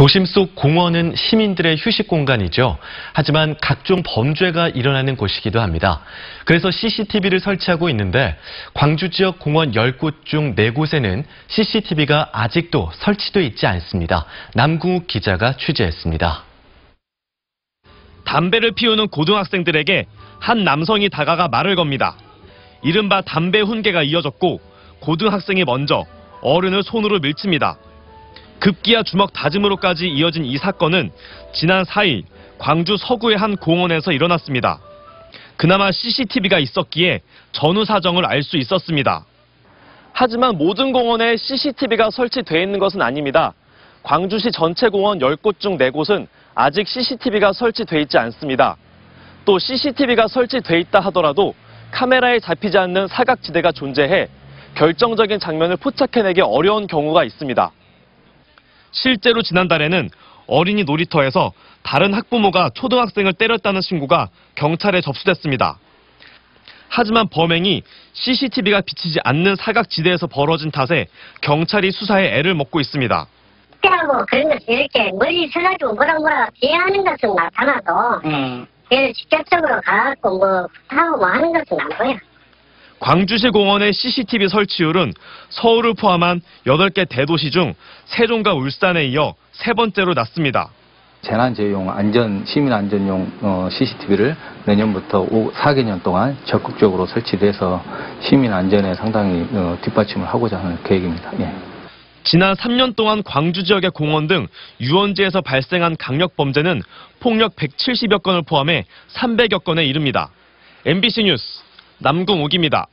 도심 속 공원은 시민들의 휴식 공간이죠. 하지만 각종 범죄가 일어나는 곳이기도 합니다. 그래서 CCTV를 설치하고 있는데 광주 지역 공원 10곳 중 4곳에는 CCTV가 아직도 설치돼 있지 않습니다. 남궁욱 기자가 취재했습니다. 담배를 피우는 고등학생들에게 한 남성이 다가가 말을 겁니다. 이른바 담배 훈계가 이어졌고 고등학생이 먼저 어른을 손으로 밀칩니다. 급기야 주먹 다짐으로까지 이어진 이 사건은 지난 4일 광주 서구의 한 공원에서 일어났습니다. 그나마 CCTV가 있었기에 전후 사정을 알 수 있었습니다. 하지만 모든 공원에 CCTV가 설치되어 있는 것은 아닙니다. 광주시 전체 공원 10곳 중 4곳은 아직 CCTV가 설치돼 있지 않습니다. 또 CCTV가 설치돼 있다 하더라도 카메라에 잡히지 않는 사각지대가 존재해 결정적인 장면을 포착해내기 어려운 경우가 있습니다. 실제로 지난달에는 어린이 놀이터에서 다른 학부모가 초등학생을 때렸다는 신고가 경찰에 접수됐습니다. 하지만 범행이 CCTV가 비치지 않는 사각지대에서 벌어진 탓에 경찰이 수사에 애를 먹고 있습니다. 하고 그런 것을 이렇게 멀리 서가지고 뭐라 뭐라 비하하는 것은 나타나도 음. 얘를 직접적으로 가갖고 뭐 하고 뭐 하는 것은 안 보여. 광주시 공원의 CCTV 설치율은 서울을 포함한 8개 대도시 중 세종과 울산에 이어 세 번째로 낮습니다. 재난재해용 안전 시민 안전용 어, CCTV를 내년부터 5, 4개년 동안 적극적으로 설치돼서 시민 안전에 상당히 어, 뒷받침을 하고자 하는 계획입니다. 예. 지난 3년 동안 광주 지역의 공원 등 유원지에서 발생한 강력 범죄는 폭력 170여 건을 포함해 300여 건에 이릅니다. MBC 뉴스 남궁욱입니다.